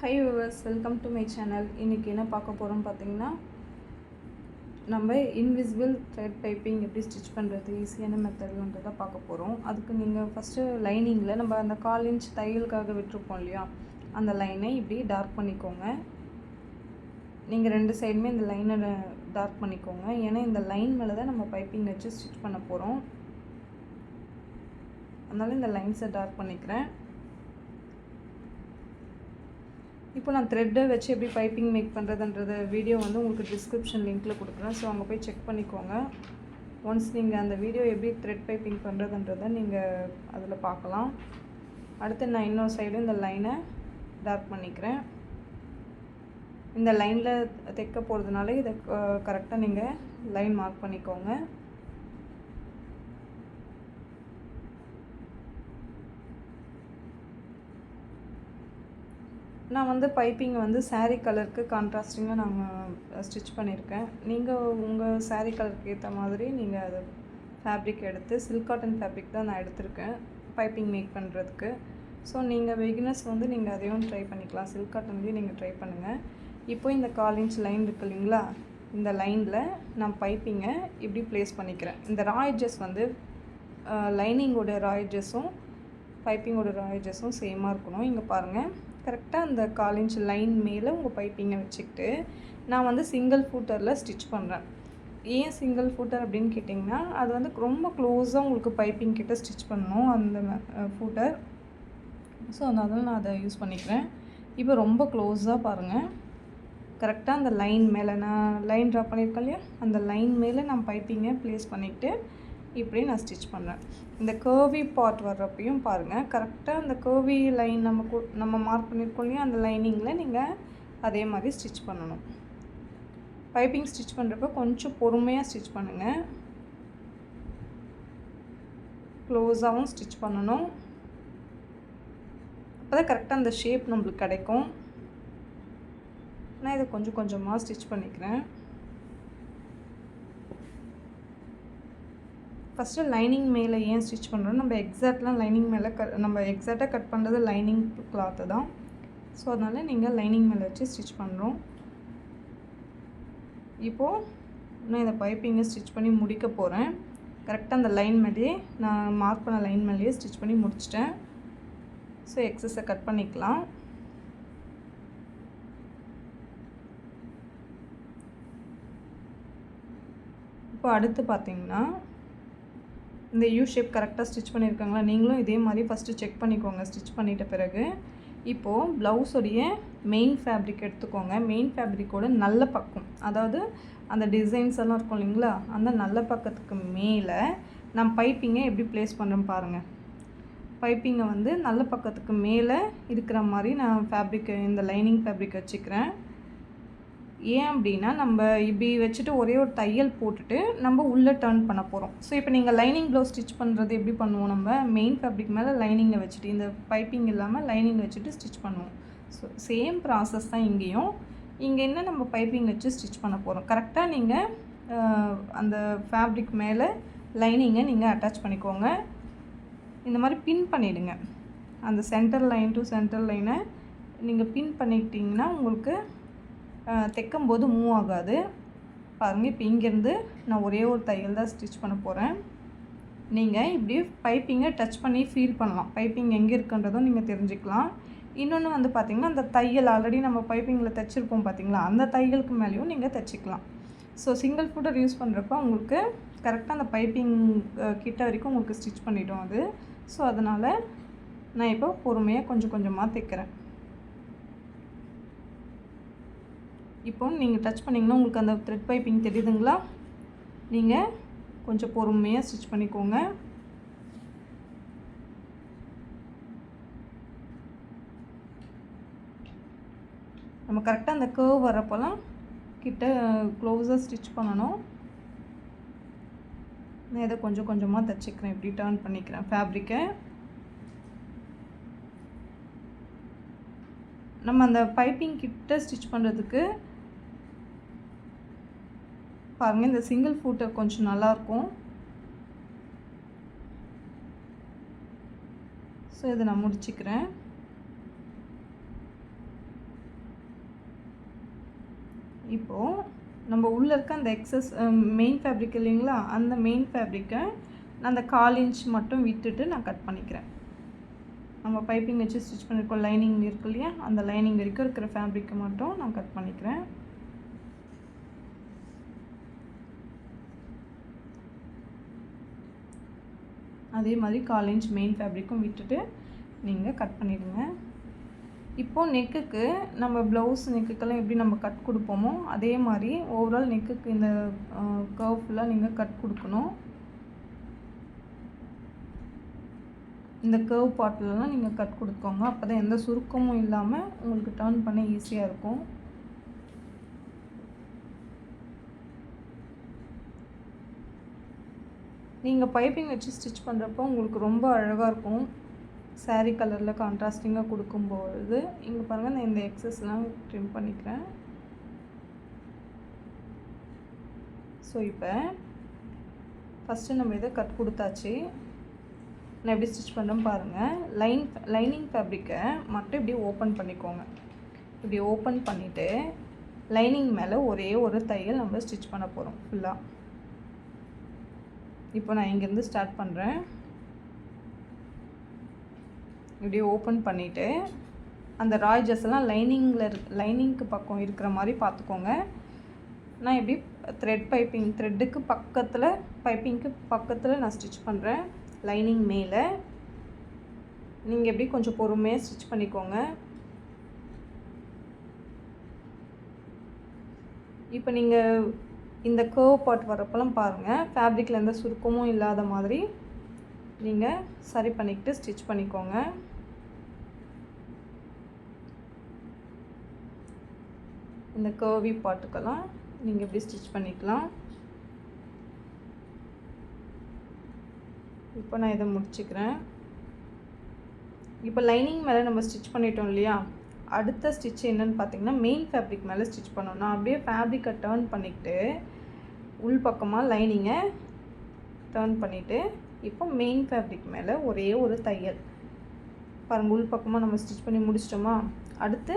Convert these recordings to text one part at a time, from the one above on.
Hi viewers welcome to my channel இன்றைக்கி என்ன பார்க்க போகிறோம் பார்த்தீங்கன்னா நம்ம இன்விசிபிள் த்ரெட் பைப்பிங் எப்படி ஸ்டிச் பண்ணுறது ஈஸியான மெத்தடுன்றதை பார்க்க போகிறோம் அதுக்கு நீங்கள் ஃபஸ்ட்டு லைனிங்கில் நம்ம அந்த கால் இன்ச் தையலுக்காக விட்டுருப்போம் இல்லையா? அந்த லைனை இப்படி டார்க் பண்ணிக்கோங்க. நீங்கள் ரெண்டு சைடுமே இந்த லைனை டார்க் பண்ணிக்கோங்க. ஏன்னா இந்த லைன் மேலே தான் நம்ம பைப்பிங் வச்சு ஸ்டிச் பண்ண போகிறோம் அதனால் இந்த லைன்ஸை டார்க் பண்ணிக்கிறேன். இப்போ நான் த்ரெட்டை வச்சு எப்படி பைப்பிங் மேக் பண்ணுறதுன்றது வீடியோ வந்து உங்களுக்கு டிஸ்கிரிப்ஷன் லிங்க்கில் கொடுக்குறேன். ஸோ அங்கே போய் செக் பண்ணிக்கோங்க. ஒன்ஸ் நீங்கள் அந்த வீடியோ எப்படி த்ரெட் பைப்பிங் பண்ணுறதுன்றதை நீங்கள் அதில் பார்க்கலாம். அடுத்து நான் இன்னொரு சைடும் இந்த லைனை டார்க் பண்ணிக்கிறேன். இந்த லைனில் தைக்க போகிறதுனால இதை கரெக்டாக நீங்கள் லைன் மார்க் பண்ணிக்கோங்க. நான் வந்து பைப்பிங் வந்து சாரீ கலருக்கு கான்ட்ராஸ்டிங்காக நாங்கள் ஸ்டிச் பண்ணியிருக்கேன். நீங்கள் உங்கள் சாரீ கலருக்கு ஏற்ற மாதிரி நீங்கள் அதை ஃபேப்ரிக் எடுத்து சில்க் காட்டன் ஃபேப்ரிக் தான் நான் எடுத்திருக்கேன் பைப்பிங் மேக் பண்ணுறதுக்கு ஸோ நீங்கள் பிகினர்ஸ் வந்து நீங்கள் அதையும் ட்ரை பண்ணிக்கலாம். சில்க் காட்டன்லேயும் நீங்கள் ட்ரை பண்ணுங்கள் இப்போ இந்த கால் இன்ச் லைன் இருக்கு இல்லைங்களா? இந்த லைனில் நான் பைப்பிங்கை இப்படி ப்ளேஸ் பண்ணிக்கிறேன். இந்த ரா வந்து லைனிங்கோட ராயட்ஜஸும் பைப்பிங்கோட ராயட்ஜஸும் சேமாக இருக்கணும். இங்கே பாருங்கள் கரெக்டாக அந்த கால் இன்ச் லைன் மேலே உங்கள் பைப்பிங்கை வச்சுக்கிட்டு நான் வந்து சிங்கிள் ஃபூட்டரில் ஸ்டிச் பண்ணுறேன். ஏன் சிங்கிள் ஃபூட்டர் அப்படின்னு கேட்டிங்கன்னா அது வந்து ரொம்ப க்ளோஸாக உங்களுக்கு பைப்பிங் கிட்ட ஸ்டிச் பண்ணணும் அந்த ஃபூட்டர். ஸோ அதனால நான் அதை யூஸ் பண்ணிக்கிறேன். இப்போ ரொம்ப க்ளோஸாக பாருங்கள். கரெக்டாக அந்த லைன் மேலே நான் லைன் ட்ரா பண்ணியிருக்கேன் இல்லையா? அந்த லைன் மேலே நான் பைப்பிங்கை ப்ளேஸ் பண்ணிவிட்டு இப்படி நான் ஸ்டிச் பண்ணுறேன் இந்த கேர்வி பார்ட் வர்றப்பையும் பாருங்கள் கரெக்டாக அந்த கேர்வி லைன் நம்ம நம்ம மார்க் பண்ணியிருக்கோம் இல்லையா அந்த லைனிங்கில் நீங்கள் அதே மாதிரி ஸ்டிச் பண்ணணும். பைப்பிங் ஸ்டிச் பண்ணுறப்ப கொஞ்சம் பொறுமையாக ஸ்டிச் பண்ணுங்கள் க்ளோஸாகவும் ஸ்டிச் பண்ணணும். அப்போ தான் கரெக்டாக அந்த ஷேப் நம்மளுக்கு கிடைக்கும். நான் இதை கொஞ்சம் கொஞ்சமாக ஸ்டிச் பண்ணிக்கிறேன். ஃபஸ்ட்டு லைனிங் மேலே ஏன் ஸ்டிச் பண்ணுறோம் நம்ம எக்ஸாக்ட்லாம் லைனிங் மேலே க நம்ம எக்ஸாக்டாக கட் பண்ணுறது லைனிங் கிளாத்து தான். ஸோ அதனால் நீங்கள் லைனிங் மேலே வச்சு ஸ்டிச் பண்ணுறோம் இப்போது நான் இந்த பைப்பிங்கை ஸ்டிச் பண்ணி முடிக்க போகிறேன் கரெக்டாக அந்த லைன் மேலேயே நான் மார்க் பண்ண லைன் மேலேயே ஸ்டிச் பண்ணி முடிச்சிட்டேன். ஸோ எக்ஸஸை கட் பண்ணிக்கலாம். இப்போ அடுத்து பார்த்திங்கன்னா இந்த யூ ஷேப் கரெக்டாக ஸ்டிச் பண்ணியிருக்காங்களா நீங்களும் இதே மாதிரி ஃபஸ்ட்டு செக் பண்ணிக்கோங்க. ஸ்டிச் பண்ணிட்ட பிறகு இப்போது ப்ளவுஸோடைய மெயின் ஃபேப்ரிக் எடுத்துக்கோங்க. மெயின் ஃபேப்ரிக்கோட நல்ல பக்கம் அதாவது அந்த டிசைன்ஸ் எல்லாம் இருக்கும் இல்லைங்களா? அந்த நல்ல பக்கத்துக்கு மேலே நான் பைப்பிங்கை எப்படி ப்ளேஸ் பண்ணுறேன் பாருங்கள் பைப்பிங்கை வந்து நல்ல பக்கத்துக்கு மேலே இருக்கிற மாதிரி நான் ஃபேப்ரிக் இந்த லைனிங் ஃபேப்ரிக் வச்சுக்கிறேன். ஏன் அப்படின்னா நம்ம இப்படி வச்சுட்டு ஒரே ஒரு தையல் போட்டுட்டு நம்ம உள்ளே டர்ன் பண்ண போகிறோம் ஸோ இப்போ நீங்கள் லைனிங் ப்ளவுஸ் ஸ்டிச் பண்ணுறது எப்படி பண்ணுவோம்? நம்ம மெயின் ஃபேப்ரிக் மேலே லைனிங்கை வச்சுட்டு இந்த பைப்பிங் இல்லாமல் லைனிங் வச்சுட்டு ஸ்டிச் பண்ணுவோம். ஸோ சேம் ப்ராசஸ் தான் இங்கேயும். இங்கே என்ன நம்ம பைப்பிங் வச்சு ஸ்டிச் பண்ண போகிறோம் கரெக்டாக நீங்கள் அந்த ஃபேப்ரிக் மேலே லைனிங்கை நீங்கள் அட்டாச் பண்ணிக்கோங்க. இந்த மாதிரி பின் பண்ணிவிடுங்க அந்த சென்டர் லைன் டு சென்டர் லைனை நீங்கள் பின் பண்ணிக்கிட்டிங்கன்னா உங்களுக்கு தைக்கும் போது மூவ் ஆகாது. பாருங்கள் இப்போ இங்கேருந்து நான் ஒரே ஒரு தையல் தான் ஸ்டிச் பண்ண போகிறேன் நீங்கள் இப்படி பைப்பிங்கை டச் பண்ணி ஃபீல் பண்ணலாம். பைப்பிங் எங்கே இருக்குன்றதும் நீங்கள் தெரிஞ்சுக்கலாம். இன்னொன்று வந்து பார்த்திங்கன்னா அந்த தையல் ஆல்ரெடி நம்ம பைப்பிங்கில் தைச்சிருப்போம் பார்த்திங்களா அந்த தையலுக்கு மேலேயும் நீங்கள் தைச்சிக்கலாம். ஸோ சிங்கிள் ஃபுட்டர் யூஸ் பண்ணுறப்ப உங்களுக்கு கரெக்டாக அந்த பைப்பிங் கிட்ட வரைக்கும் உங்களுக்கு ஸ்டிச் பண்ணிவிடும் அது. ஸோ அதனால் நான் இப்போ பொறுமையாக கொஞ்சம் கொஞ்சமாக தைக்கிறேன். இப்போ நீங்கள் டச் பண்ணிங்கன்னா உங்களுக்கு அந்த த்ரெட் பைப்பிங் தெரியுதுங்களா? நீங்கள் கொஞ்சம் பொறுமையாக ஸ்டிச் பண்ணிக்கோங்க. நம்ம கரெக்டாக அந்த கேர்வ் வரப்போலாம் கிட்ட க்ளோஸாக ஸ்டிச் பண்ணணும். நான் இதை கொஞ்சம் கொஞ்சமாக தைச்சிக்கிறேன். இப்படி டேர்ன் பண்ணிக்கிறேன் ஃபேப்ரிக்கை நம்ம அந்த பைப்பிங் கிட்ட ஸ்டிச் பண்ணுறதுக்கு பாருங்கள் இந்த சிங்கிள் ஃபூட்டர் கொஞ்சம் நல்லாயிருக்கும் ஸோ இதை நான் முடிச்சுக்கிறேன். இப்போது நம்ம உள்ளே இருக்க அந்த எக்ஸஸ் மெயின் ஃபேப்ரிக் இல்லைங்களா அந்த மெயின் ஃபேப்ரிக்கை நான் அந்த கால் இன்ச் மட்டும் விட்டுட்டு நான் கட் பண்ணிக்கிறேன். நம்ம பைப்பிங் வச்சு ஸ்டிச் பண்ணியிருக்கோம் லைனிங் இருக்கு இல்லையா அந்த லைனிங் வரைக்கும் இருக்கிற ஃபேப்ரிக்கை மட்டும் நான் கட் பண்ணிக்கிறேன். அதே மாதிரி கால் இன்ச் மெயின் ஃபேப்ரிக்கும் விட்டுட்டு நீங்கள் கட் பண்ணிவிடுங்க இப்போது நெக்குக்கு நம்ம ப்ளவுஸ் நெக்குக்கெல்லாம் எப்படி நம்ம கட் கொடுப்போமோ அதே மாதிரி ஓவரால் நெக்குக்கு இந்த கர்வ் ஃபுல்லாக நீங்கள் கட் கொடுக்கணும். இந்த கர்வ் பார்ட்லலாம் நீங்கள் கட் கொடுக்கோங்க. அப்போ தான் எந்த சுருக்கமும் இல்லாமல் உங்களுக்கு டர்ன் பண்ண ஈஸியாக இருக்கும். நீங்கள் பைப்பிங் வச்சு ஸ்டிச் பண்ணுறப்போ உங்களுக்கு ரொம்ப அழகாக இருக்கும். சாரீ கலரில் கான்ட்ராஸ்டிங்காக கொடுக்கும்பொழுது இங்கே பாருங்கள் நான் இந்த எக்ஸஸ்லாம் ட்ரிம் பண்ணிக்கிறேன். ஸோ இப்போ ஃபஸ்ட்டு நம்ம இதை கட் கொடுத்தாச்சு. நான் எப்படி ஸ்டிச் பண்ணுறேன் பாருங்கள் லைன் லைனிங் ஃபேப்ரிக்கை மட்டும் இப்படி ஓப்பன் பண்ணிக்கோங்க. இப்படி ஓப்பன் பண்ணிவிட்டு லைனிங் மேலே ஒரே ஒரு தையல் நம்ம ஸ்டிச் பண்ண போகிறோம் ஃபுல்லாக இப்போ நான் இங்கேருந்து ஸ்டார்ட் பண்ணுறேன். இப்படி ஓப்பன் பண்ணிவிட்டு அந்த ராய்ஜஸ் லைனிங்கில் இருக் லைனிங்க்கு பக்கம் இருக்கிற மாதிரி பார்த்துக்கோங்க. நான் எப்படி த்ரெட் பைப்பிங் த்ரெட்டுக்கு பக்கத்தில் பைப்பிங்க்கு பக்கத்தில் நான் ஸ்டிச் பண்ணுறேன். லைனிங் மேலே. நீங்கள் எப்படி கொஞ்சம் பொறுமையாக ஸ்டிச் பண்ணிக்கோங்க. இப்போ நீங்கள் இந்த கர்வ் பார்ட் வரப்பெல்லாம் பாருங்கள் ஃபேப்ரிக்கில் எந்த சுருக்கமும் இல்லாத மாதிரி நீங்கள் சரி பண்ணிக்கிட்டு ஸ்டிச் பண்ணிக்கோங்க. இந்த கர்வி பாட்டுக்கெல்லாம் நீங்கள் எப்படி ஸ்டிச் பண்ணிக்கலாம். இப்போ நான் இதை முடிச்சுக்கிறேன். இப்போ லைனிங் மேலே நம்ம ஸ்டிச் பண்ணிட்டோம் இல்லையா? அடுத்த ஸ்டிச் என்னன்னு பார்த்தீங்கன்னா மெயின் ஃபேப்ரிக் மேலே ஸ்டிச் பண்ணோம் நான் அப்படியே ஃபேப்ரிக்கை டேர்ன் பண்ணிக்கிட்டு உள் பக்கமாக லைனிங்கை டேர்ன் பண்ணிவிட்டு இப்போ மெயின் ஃபேப்ரிக் மேலே ஒரே ஒரு தையல். பாருங்கள் உள் பக்கமாக நம்ம ஸ்டிச் பண்ணி முடிச்சிட்டோமா? அடுத்து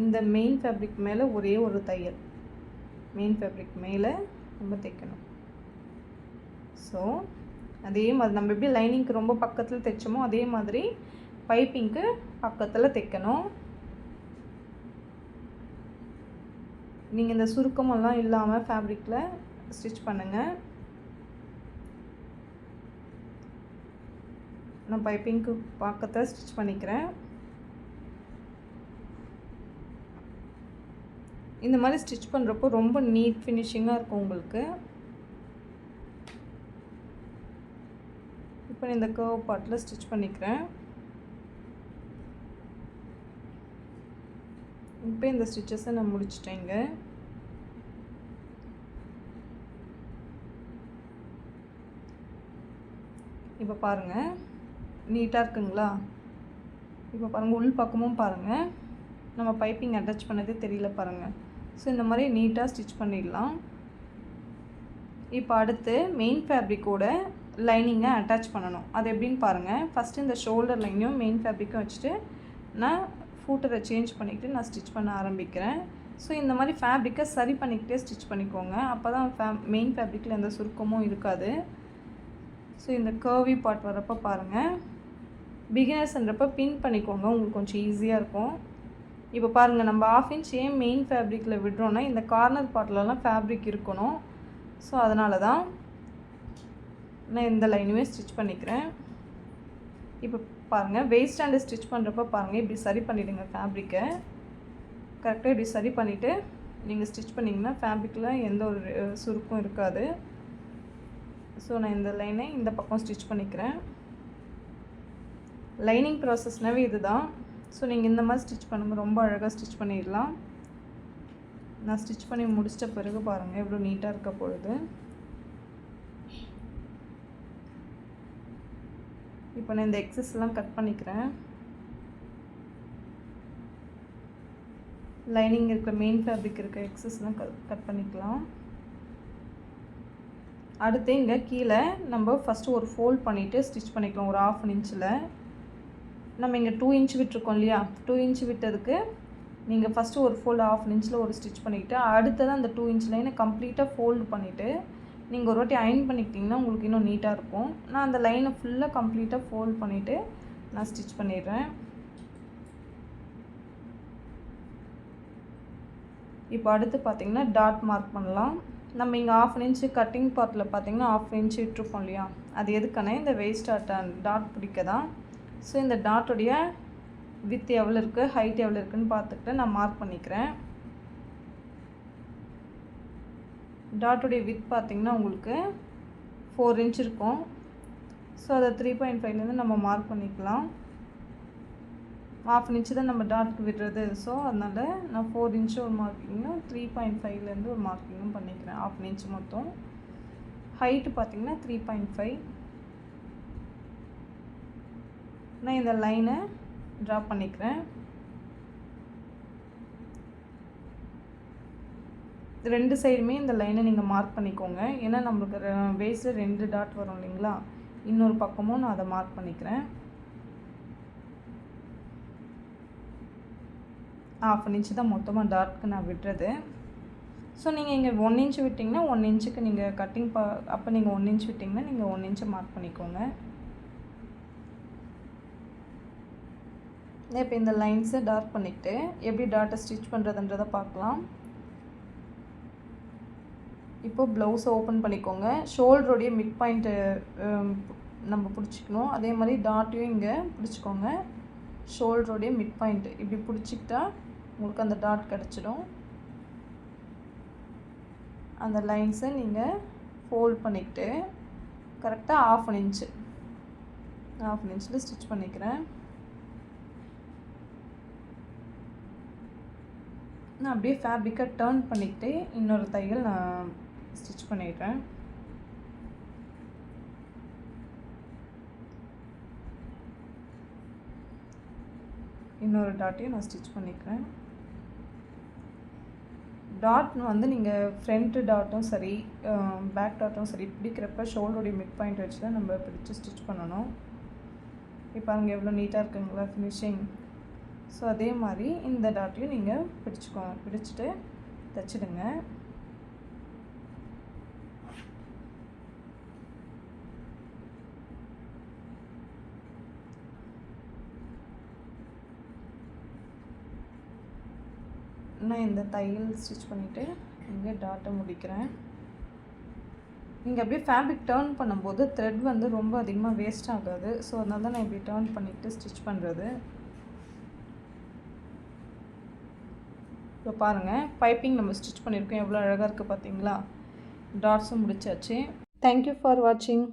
இந்த மெயின் ஃபேப்ரிக் மேலே ஒரே ஒரு தையல். மெயின் ஃபேப்ரிக் மேலே நம்ம தைக்கணும். ஸோ அதே மாதிரி நம்ம எப்படி லைனிங்க்கு ரொம்ப பக்கத்தில் தைச்சோமோ அதே மாதிரி பைப்பிங்க்கு பக்கத்தில் தைக்கணும். நீங்கள் இந்த சுருக்கமெல்லாம் இல்லாமல் ஃபேப்ரிக்கில் ஸ்டிச் பண்ணுங்கள் நான் பைப்பிங்க்கு பக்கத்தில் ஸ்டிச் பண்ணிக்கிறேன். இந்த மாதிரி ஸ்டிச் பண்ணுறப்போ ரொம்ப நீட் ஃபினிஷிங்காக இருக்கும் உங்களுக்கு. இப்போ இந்த கர்வ் பாட்டில் ஸ்டிச் பண்ணிக்கிறேன். இப்போ இந்த ஸ்டிச்சஸை நான் முடிச்சிட்டேங்க. இப்போ பாருங்கள் நீட்டாக இருக்குங்களா? இப்போ பாருங்கள் உள் பக்கமும் பாருங்கள் நம்ம பைப்பிங் அட்டாச் பண்ணதே தெரியல பாருங்கள் ஸோ இந்த மாதிரி நீட்டாக ஸ்டிச் பண்ணிடலாம். இப்போ அடுத்து மெயின் ஃபேப்ரிக்கோட லைனிங்கை அட்டாச் பண்ணணும். அது எப்படின்னு பாருங்கள் ஃபஸ்ட்டு இந்த ஷோல்டர் லைனையும் மெயின் ஃபேப்ரிக்கும் வச்சுட்டு நான் ஃபூட்டரை சேஞ்ச் பண்ணிக்கிட்டு நான் ஸ்டிச் பண்ண ஆரம்பிக்கிறேன். ஸோ இந்த மாதிரி ஃபேப்ரிக்கை சரி பண்ணிக்கிட்டே ஸ்டிச் பண்ணிக்கோங்க. அப்போ தான் ஃபே மெயின் ஃபேப்ரிக்கில் எந்த சுருக்கமும் இருக்காது. ஸோ இந்த கர்வி பார்ட் வரப்போ பாருங்கள் பிகினர்ஸ்ன்றப்ப பின் பண்ணிக்கோங்க. உங்களுக்கு கொஞ்சம் ஈஸியாக இருக்கும். இப்போ பாருங்கள் நம்ம ஆஃப் இன்ச் ஏன் மெயின் ஃபேப்ரிக்கில் விடுறோன்னா இந்த கார்னர் பார்ட்லலாம் ஃபேப்ரிக் இருக்கணும். ஸோ அதனால தான் நான் இந்த லைனுமே ஸ்டிச் பண்ணிக்கிறேன். இப்போ பாருங்கள் வெயிட் ஸ்டாண்டு ஸ்டிச் பண்ணுறப்ப பாருங்கள் இப்படி சரி பண்ணிவிடுங்க ஃபேப்ரிக்கை கரெக்டாக இப்படி சரி பண்ணிவிட்டு நீங்கள் ஸ்டிச் பண்ணிங்கன்னா ஃபேப்ரிக்கில் எந்த ஒரு சுருக்கும் இருக்காது. ஸோ நான் இந்த லைனை இந்த பக்கம் ஸ்டிச் பண்ணிக்கிறேன். லைனிங் ப்ராசஸ்னாவே இது தான் ஸோ நீங்கள் இந்த மாதிரி ஸ்டிச் பண்ணுங்கள் ரொம்ப அழகாக ஸ்டிச் பண்ணிடலாம். நான் ஸ்டிச் பண்ணி முடிச்சிட்ட பிறகு பாருங்கள் எவ்வளோ நீட்டாக இருக்க பொழுது இப்போ நான் இந்த எக்ஸஸ்லாம் கட் பண்ணிக்கிறேன். லைனிங் இருக்கிற மெயின் ஃபேப்ரிக் இருக்க எக்ஸஸ்லாம் கட் கட் பண்ணிக்கலாம். அடுத்து இங்கே கீழே நம்ம ஃபஸ்ட்டு ஒரு ஃபோல்ட் பண்ணிவிட்டு ஸ்டிச் பண்ணிக்கலாம் ஒரு ஆஃப் இன்ச்சில் நம்ம இங்கே டூ இன்ச் விட்டுருக்கோம் இல்லையா? டூ இன்ச் விட்டதுக்கு நீங்கள் ஃபஸ்ட்டு ஒரு ஃபோல்டு ஆஃப் இன்ச்சில் ஒரு ஸ்டிச் பண்ணிக்கிட்டு அடுத்தது அந்த டூ இன்ச் லைனை கம்ப்ளீட்டாக ஃபோல்டு பண்ணிவிட்டு நீங்கள் ஒரு வாட்டி அயன் பண்ணிக்கிட்டிங்கன்னா உங்களுக்கு இன்னும் நீட்டாக இருக்கும். நான் அந்த லைனை ஃபுல்லாக கம்ப்ளீட்டாக ஃபோல்ட் பண்ணிவிட்டு நான் ஸ்டிச் பண்ணிடுறேன். இப்போ அடுத்து பார்த்திங்கன்னா டாட் மார்க் பண்ணலாம். நம்ம இங்கே ஆஃப் இன்ச்சு கட்டிங் பார்ட்டில் பார்த்திங்கன்னா ஆஃப் இன்ச்சு விட்டுருப்போம் இல்லையா? அது எதுக்குன்னா இந்த வேஸ்ட் டாட் பிடிக்க தான் ஸோ இந்த டாட்டுடைய வித் எவ்வளோ இருக்குது ஹைட் எவ்வளோ இருக்குதுன்னு பார்த்துக்கிட்டு நான் மார்க் பண்ணிக்கிறேன். டாட்டுடைய வித் பார்த்திங்கன்னா உங்களுக்கு ஃபோர் இன்ச் இருக்கும். ஸோ அதை த்ரீ பாயிண்ட் ஃபைவ்லேருந்து நம்ம மார்க் பண்ணிக்கலாம். ஆஃப் இன்ச்சு தான் நம்ம டாட்டுக்கு விடுறது. ஸோ அதனால் நான் ஃபோர் இன்ச்சு ஒரு மார்க்கிங்கும் த்ரீ பாயிண்ட் ஃபைவ்லேருந்து ஒரு மார்க்கிங்கும் பண்ணிக்கிறேன். ஆஃப் இன்ச் மொத்தம் ஹைட்டு பார்த்திங்கன்னா த்ரீ பாயிண்ட் ஃபைவ் நான் இந்த லைனை ட்ரா பண்ணிக்கிறேன். ரெண்டு சைடுமே இந்த லைனை நீங்கள் மார்க் பண்ணிக்கோங்க. ஏன்னா நம்மளுக்கு வேஸ்ட்டு ரெண்டு டாட் வரும் இல்லைங்களா? இன்னொரு பக்கமும் நான் அதை மார்க் பண்ணிக்கிறேன். ஆஃப் இன்ச்சு தான் மொத்தமாக டாட்க்கு நான் விடுறது. ஸோ நீங்கள் இங்கே ஒன் இன்ச் விட்டிங்கன்னா ஒன் இன்ச்சுக்கு நீங்கள் கட்டிங் ப அப்போ நீங்கள் ஒன் இன்ச் விட்டிங்கன்னா நீங்கள் ஒன் இன்ச்சை மார்க் பண்ணிக்கோங்க. இப்போ இந்த லைன்ஸை டார்க் பண்ணிக்கிட்டு எப்படி டாட்டை ஸ்டிச் பண்ணுறதுன்றதை பார்க்கலாம். இப்போது ப்ளவுஸை ஓப்பன் பண்ணிக்கோங்க. ஷோல்டருடைய மிட் பாயிண்ட்டு நம்ம பிடிச்சிக்கணும். அதே மாதிரி டாட்டையும் இங்கே பிடிச்சிக்கோங்க. ஷோல்டருடைய மிட் பாயிண்ட்டு இப்படி பிடிச்சிக்கிட்டா உங்களுக்கு அந்த டாட் கிடச்சிடும். அந்த லைன்ஸை நீங்கள் ஃபோல்ட் பண்ணிக்கிட்டு கரெக்டாக half an inch half an இன்ச்சில் ஸ்டிச் பண்ணிக்கிறேன். நான் அப்படியே ஃபேப்ரிக்கை டேர்ன் பண்ணிக்கிட்டு இன்னொரு தையல் நான் ஸ்டிச் பண்ணிடுறேன் இன்னொரு டாட்டையும் நான் ஸ்டிச் பண்ணிக்கிறேன். டாட் வந்து நீங்கள் ஃப்ரண்ட்டு டாட்டும் சரி பேக் டாட்டும் சரி பிடிக்கிறப்ப ஷோல்டருடைய மிட் பாயிண்ட் வச்சு தான் நம்ம பிடிச்சி ஸ்டிச் பண்ணணும். இப்போ அங்கே எவ்வளோ நீட்டாக இருக்குங்களா ஃபினிஷிங் ஸோ அதே மாதிரி இந்த டாட்டையும் நீங்கள் பிடிச்சிக்கோ பிடிச்சிட்டு தைச்சிடுங்க. நான் இந்த தையல் ஸ்டிச் பண்ணிவிட்டு இங்கே டாட்டை முடிக்கிறேன். நீங்கள் அப்படியே ஃபேப்ரிக் டேர்ன் பண்ணும்போது த்ரெட் வந்து ரொம்ப அதிகமாக வேஸ்ட் ஆகாது. ஸோ அதனால தான் நான் இப்படி டேர்ன் பண்ணிவிட்டு ஸ்டிச் பண்ணுறது இப்போ பாருங்கள் பைப்பிங் நம்ம ஸ்டிச் பண்ணியிருக்கோம். எவ்வளோ அழகாக இருக்குது பார்த்தீங்களா? டாட்ஸும் முடிச்சாச்சு. தேங்க்யூ ஃபார் வாட்சிங்